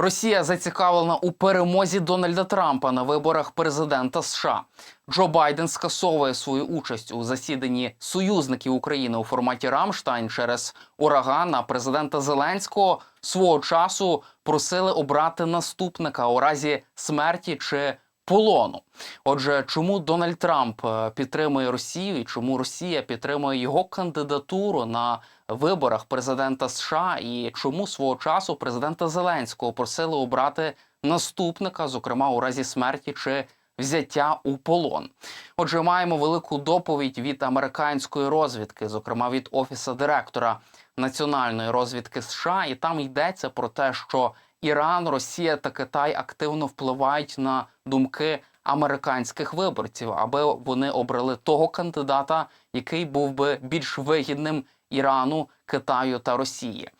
Росія зацікавлена у перемозі Дональда Трампа на виборах президента США. Джо Байден скасовує свою участь у засіданні союзників України у форматі Рамштайн через ураган А президента Зеленського свого часу просили обрати наступника у разі смерті чи полону. Отже, чому Дональд Трамп е, підтримує Росію і чому Росія підтримує його кандидатуру на виборах президента США, і чому свого часу президента Зеленського просили обрати наступника, зокрема у разі смерті чи взяття у полон? Отже, маємо велику доповідь від американської розвідки, зокрема від офісу директора національної розвідки США, і там йдеться про те, що Іран, Росія та Китай активно впливають на думки американських виборців, аби вони обрали того кандидата, який був би більш вигідним Ірану, Китаю та Росії.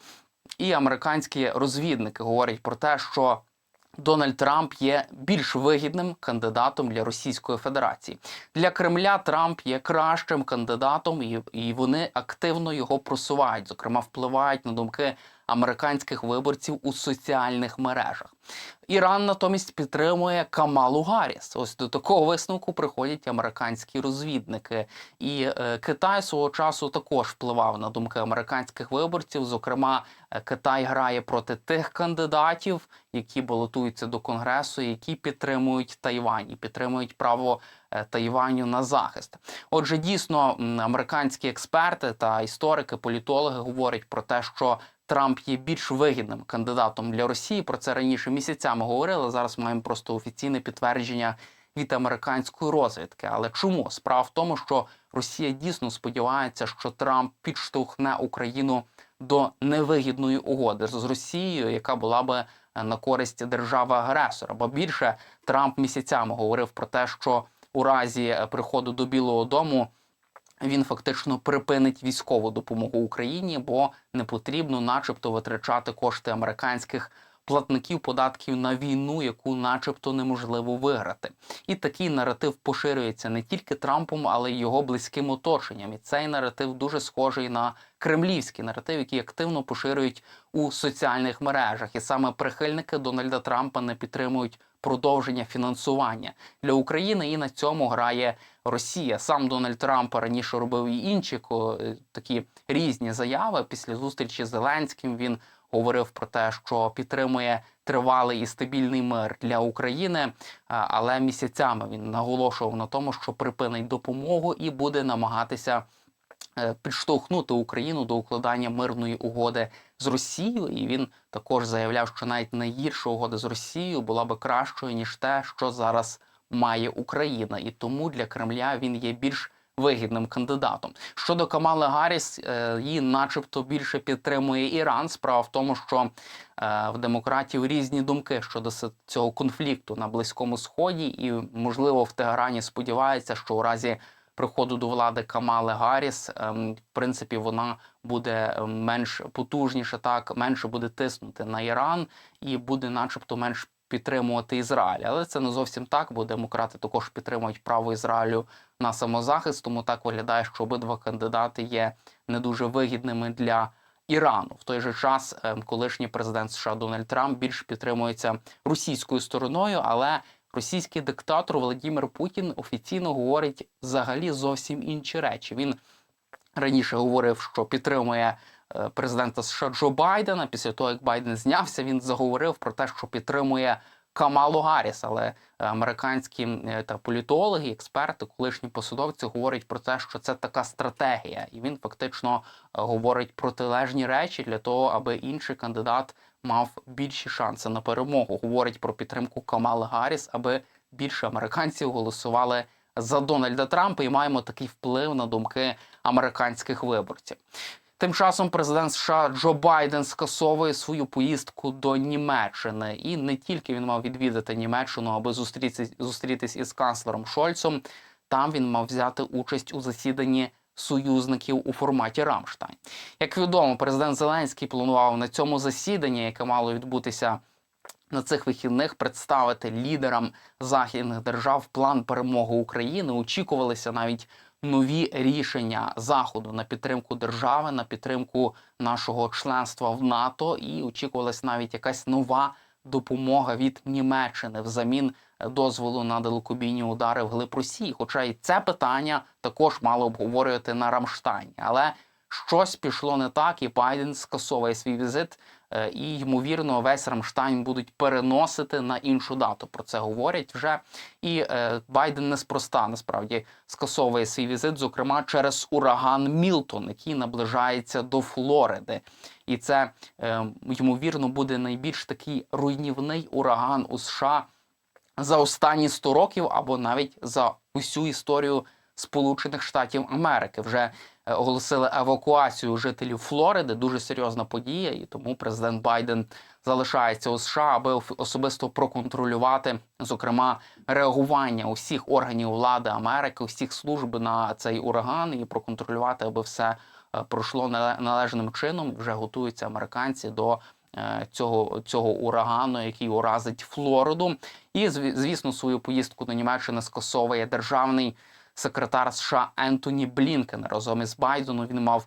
І американські розвідники говорять про те, що Дональд Трамп є більш вигідним кандидатом для Російської Федерації. Для Кремля Трамп є кращим кандидатом, і, і вони активно його просувають, зокрема впливають на думки американських виборців у соціальних мережах. Іран натомість підтримує Камалу Гарріс. Ось до такого висновку приходять американські розвідники. І е, Китай свого часу також впливав на думки американських виборців. Зокрема, е, Китай грає проти тих кандидатів, які балотуються до конгресу, які підтримують Тайвань і підтримують право е, Тайваню на захист. Отже, дійсно, американські експерти та історики, політологи говорять про те, що Трамп є більш вигідним кандидатом для Росії. Про це раніше місяцями говорили. Зараз маємо просто офіційне підтвердження від американської розвідки. Але чому справа в тому, що Росія дійсно сподівається, що Трамп підштовхне Україну до невигідної угоди з Росією, яка була би е, на користь держави-агресора. Бо більше Трамп місяцями говорив про те, що у разі е, приходу до Білого Дому він фактично припинить військову допомогу Україні, бо не потрібно, начебто, витрачати кошти американських платників податків на війну, яку, начебто, неможливо виграти. І такий наратив поширюється не тільки Трампом, але й його близьким оточенням. І цей наратив дуже схожий на кремлівський наратив, який активно поширюють у соціальних мережах. І саме прихильники Дональда Трампа не підтримують продовження фінансування для України, і на цьому грає Росія. Сам Дональд Трамп раніше робив і інші е, такі різні заяви. Після зустрічі з Зеленським він говорив про те, що підтримує тривалий і стабільний мир для України. Але місяцями він наголошував на тому, що припинить допомогу і буде намагатися е, підштовхнути Україну до укладання мирної угоди з Росією. І він також заявляв, що навіть найгірша угода з Росією була би кращою ніж те, що зараз має Україна, і тому для Кремля він є більш вигідним кандидатом. Щодо Камали Гарріс, е, її, начебто, більше підтримує Іран. Справа в тому, що е, в демократів різні думки щодо цього конфлікту на Близькому Сході, і можливо в Тегерані сподіваються, що у разі приходу до влади Камали Гарріс, ем, в принципі, вона буде ем, менш потужніша, так менше буде тиснути на Іран і буде, начебто, менш підтримувати Ізраїль. Але це не зовсім так, бо демократи також підтримують право Ізраїлю на самозахист. Тому так виглядає, що обидва кандидати є не дуже вигідними для. Ірану в той же час ем, колишній президент США Дональд Трамп більш підтримується російською стороною, але російський диктатор Володимир Путін офіційно говорить взагалі зовсім інші речі. Він раніше говорив, що підтримує е, президента США Джо Байдена. Після того, як Байден знявся, він заговорив про те, що підтримує Камалу Гарріс. Але е, американські е, та політологи, експерти, колишні посадовці говорять про те, що це така стратегія, і він фактично говорить протилежні речі для того, аби інший кандидат мав більші шанси на перемогу. Говорить про підтримку Камали Гарріс, аби більше американців голосували за Дональда Трампа і маємо такий вплив на думки американських виборців. Тим часом президент США Джо Байден скасовує свою поїздку до Німеччини, і не тільки він мав відвідати Німеччину, аби зустрітись, зустрітись із канцлером Шольцом. Там він мав взяти участь у засіданні союзників у форматі Рамштайн. Як відомо, президент Зеленський планував на цьому засіданні, яке мало відбутися на цих вихідних, представити лідерам західних держав план перемоги України. Очікувалися навіть нові рішення заходу на підтримку держави, на підтримку нашого членства в НАТО, і очікувалась навіть якась нова допомога від Німеччини взамін дозволу на далекобійні удари в глиб Росії. Хоча і це питання також мало обговорювати на Рамштайні. Але щось пішло не так, і Байден скасовує свій візит. е, І ймовірно, весь Рамштайн будуть переносити на іншу дату. Про це говорять вже. І е, Байден неспроста насправді скасовує свій візит, зокрема через ураган Мілтон, який наближається до Флориди. І це е, ймовірно буде найбільш такий руйнівний ураган у США за останні 100 років, або навіть за усю історію Сполучених Штатів Америки. Вже е, оголосили евакуацію жителів Флориди. Дуже серйозна подія, і тому президент Байден залишається у США, аби особисто проконтролювати, зокрема, реагування усіх органів влади Америки, усіх служб на цей ураган і проконтролювати, аби все е, пройшло нале- належним чином. Вже готуються американці до цього, цього урагану, який уразить Флориду. І звісно, свою поїздку до Німеччини скасовує державний секретар США Ентоні Блінкен разом із Байденом. Він мав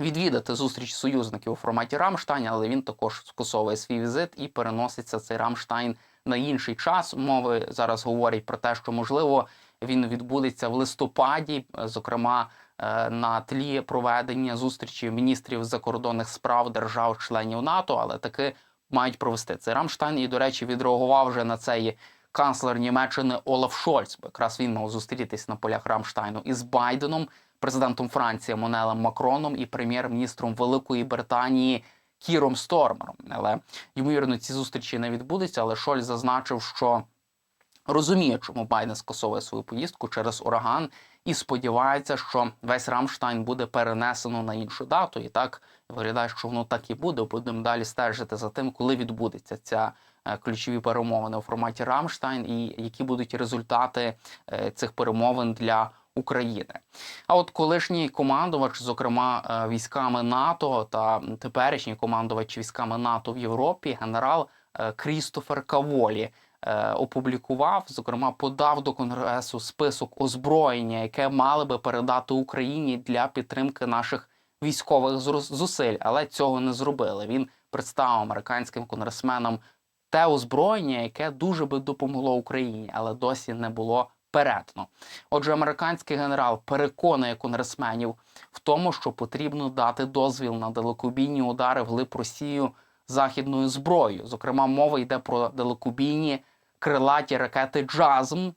відвідати зустріч союзників у форматі Рамштайн, але він також скасовує свій візит і переноситься цей Рамштайн на інший час. Мови зараз говорять про те, що можливо він відбудеться в листопаді, зокрема е, на тлі проведення зустрічі міністрів закордонних справ держав-членів НАТО, але таки мають провести цей Рамштайн. І, до речі, відреагував вже на цей канцлер Німеччини Олаф Шольц, бо якраз він мав зустрітись на полях Рамштайну із Байденом, президентом Франції Монелем Макроном і прем'єр-міністром Великої Британії Кіром Стормером. Але ймовірно, ці зустрічі не відбудуться. Але Шольц зазначив, що розуміє, чому Байден скасовує свою поїздку через ураган, і сподівається, що весь Рамштайн буде перенесено на іншу дату. І так виглядає, що воно так і буде. Будемо далі стежити за тим, коли відбудеться ця е, ключові перемовини у форматі Рамштайн, і які будуть результати е, цих перемовин для України. А от колишній командувач, зокрема е, військами НАТО та теперішній командувач військами НАТО в Європі, генерал Крістофер Каволі. Е, Опублікував, зокрема, подав до конгресу список озброєння, яке мали би передати Україні для підтримки наших військових зусиль, але цього не зробили. Він представив американським конгресменам те озброєння, яке дуже би допомогло Україні, але досі не було передано. Отже, американський генерал переконує конгресменів в тому, що потрібно дати дозвіл на далекобійні удари вглиб Росію західною зброєю. Зокрема, мова йде про далекобійні крилаті ракети Джазм,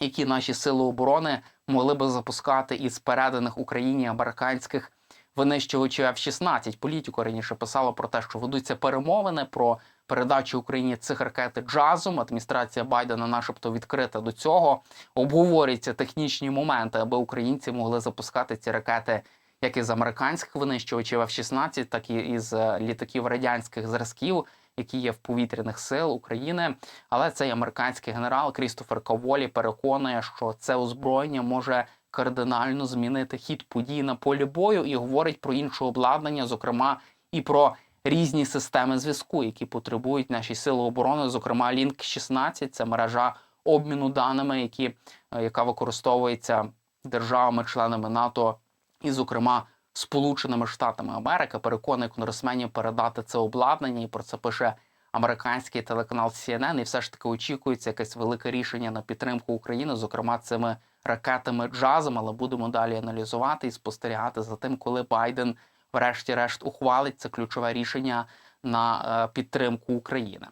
які наші сили оборони могли би запускати із переданих Україні американських винищувачів F-16. Політико раніше писало про те, що ведуться перемовини про передачу Україні цих ракет Джазом. Адміністрація Байдена, начебто, відкрита до цього. Обговорюються технічні моменти, аби українці могли запускати ці ракети як із американських винищувачів F-16, так і із е, літаків радянських зразків, які є в повітряних сил України. Але цей американський генерал Крістофер Каволі переконує, що це озброєння може кардинально змінити хід подій на полі бою і говорить про інше обладнання, зокрема і про різні системи зв'язку, які потребують наші сили оборони, зокрема Link 16 це мережа обміну даними, які, е, яка використовується державами-членами НАТО, і, зокрема, Сполученими Штатами Америки, переконує конгресменів передати це обладнання, і про це пише американський телеканал CNN. І все ж таки очікується якесь велике рішення на підтримку України, зокрема цими ракетами джазом. Але будемо далі аналізувати і спостерігати за тим, коли Байден, врешті-решт, ухвалить це ключове рішення на е, підтримку України.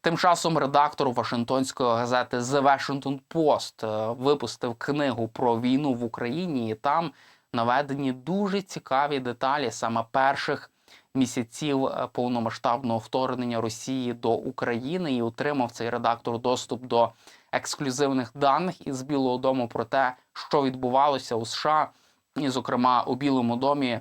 Тим часом редактор Вашингтонської газети The Washington Post е, випустив книгу про війну в Україні, і там наведені дуже цікаві деталі саме перших місяців е, повномасштабного вторгнення Росії до України, і отримав цей редактор доступ до ексклюзивних даних із Білого Дому про те, що відбувалося у США, і, зокрема, у Білому домі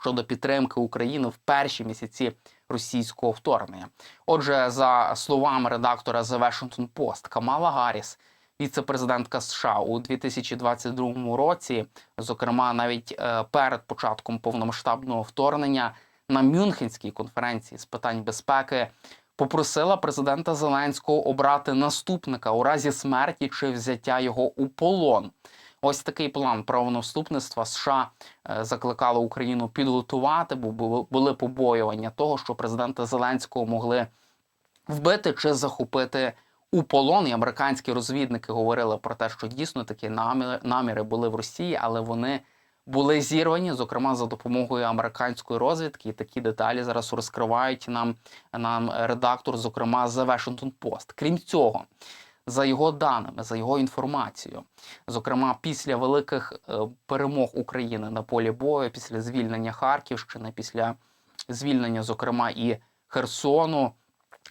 щодо підтримки України в перші місяці російського вторгнення. Отже, за словами редактора The Washington Post, Камала Гарріс, віце-президентка США у 2022 році, зокрема, навіть е, перед початком повномасштабного вторгнення на Мюнхенській конференції з питань безпеки. Попросила президента Зеленського обрати наступника у разі смерті чи взяття його у полон. Ось такий план правонаступництва США е, закликало Україну підготувати, бо були побоювання того, що президента Зеленського могли вбити чи захопити у полон. І американські розвідники говорили про те, що дійсно такі наміри, наміри були в Росії, але вони були зірвані, зокрема за допомогою американської розвідки. І такі деталі зараз розкривають нам, нам редактор, зокрема The Washington Post. Крім цього, за його даними, за його інформацією, зокрема після великих е, перемог України на полі бою, після звільнення Харківщини, після звільнення, зокрема, і Херсону,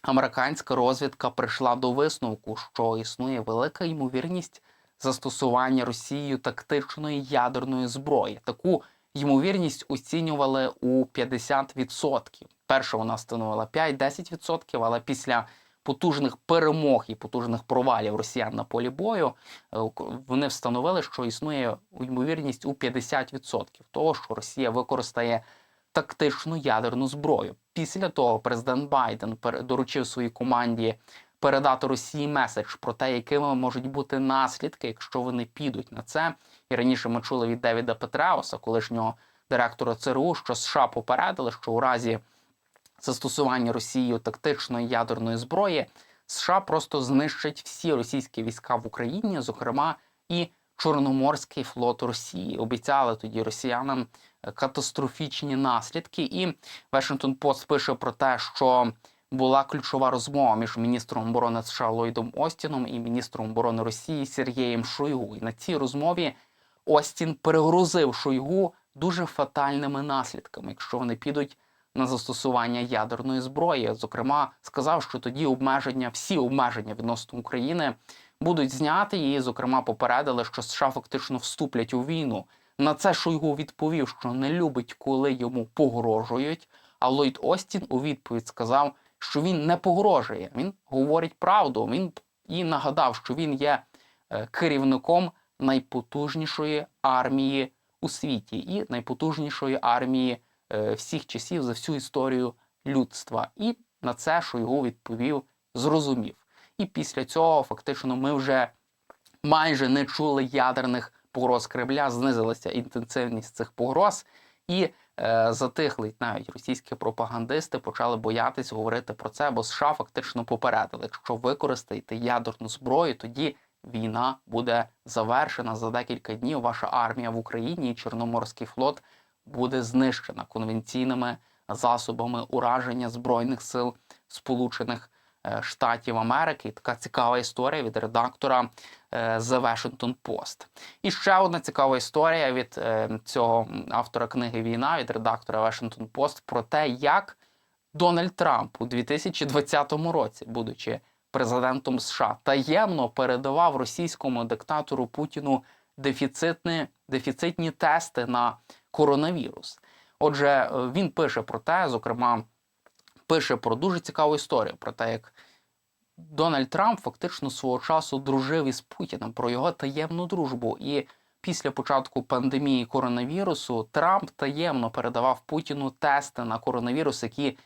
американська розвідка прийшла до висновку, що існує велика ймовірність застосування Росією тактичної ядерної зброї. Таку ймовірність оцінювали у 50%. Перша вона становила 5-10%, але після потужних перемог і потужних провалів росіян на полі бою е, вони встановили, що існує ймовірність у 50% того, що Росія використає тактичну ядерну зброю. Після того президент Байден доручив своїй команді передати Росії меседж про те, якими можуть бути наслідки, якщо вони підуть на це. І раніше ми чули від Девіда Петреуса, колишнього директора ЦРУ, що США попередили, що у разі застосування Росією тактичної ядерної зброї США просто знищать всі російські війська в Україні, зокрема і Чорноморський флот Росії. Обіцяли тоді росіянам е, катастрофічні наслідки. І Washington Post пише про те, що була ключова розмова між міністром оборони США Ллойдом Остіном і міністром оборони Росії Сергієм Шойгу. І на цій розмові Остін перегрузив Шойгу дуже фатальними наслідками, якщо вони підуть на застосування ядерної зброї. Зокрема, сказав, що тоді обмеження, всі обмеження відносно України будуть зняті. І, зокрема, попередили, що США фактично вступлять у війну. На це Шойгу відповів, що не любить, коли йому погрожують. А Ллойд Остін у відповідь сказав, що він не погрожує. Він говорить правду. Він і нагадав, що він є е, керівником найпотужнішої армії у світі і найпотужнішої армії е, всіх часів за всю історію людства. І на це Шойгу відповів, зрозумів. І після цього фактично ми вже майже не чули ядерних погроз Кремля, знизилася інтенсивність цих погроз, і е, затихли навіть російські пропагандисти почали боятись говорити про це, бо США фактично попередили, якщо використаєте ядерну зброю, тоді війна буде завершена за декілька днів. Ваша армія в Україні і Чорноморський флот буде знищена конвенційними засобами ураження збройних сил Сполучених Штатів Америки. Така цікава історія від редактора е, The Washington Post. І ще одна цікава історія від е, цього автора книги Війна від редактора Washington Post про те, як Дональд Трамп у 2020 році, будучи президентом США, таємно передавав російському диктатору Путіну дефіцитні, дефіцитні тести на коронавірус. Отже, е, він пише про те, зокрема, пише про дуже цікаву історію про те, як Дональд Трамп фактично свого часу дружив із Путіним про його таємну дружбу. І після початку пандемії коронавірусу Трамп таємно передавав Путіну тести на коронавірус, які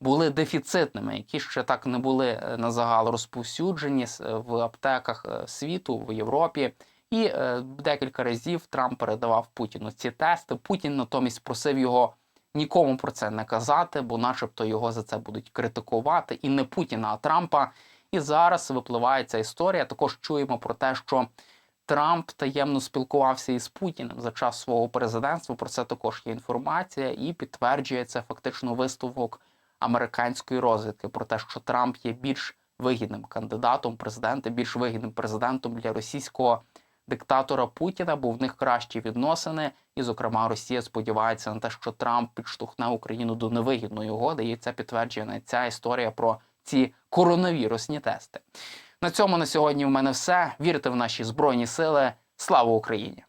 були дефіцитними, які ще так не були е, на загал розповсюджені е, в аптеках е, світу в Європі. І декілька разів Трамп передавав Путіну ці тести. Путін натомість просив його нікому про це не казати, бо, начебто, його за це будуть критикувати. І не Путіна, а Трампа. І зараз випливає ця історія. Також чуємо про те, що Трамп таємно спілкувався із Путіним за час свого президентства. Про це також є інформація, і підтверджує це фактично висновок американської розвідки про те, що Трамп є більш вигідним кандидатом президента, більш вигідним президентом для російського диктатора Путіна, бо в них кращі відносини. І, зокрема, Росія сподівається на те, що Трамп підштовхне Україну до невигідної угоди. І це підтверджує ця історія про ці коронавірусні тести. На цьому на сьогодні в мене все. Вірте в наші збройні сили. Слава Україні!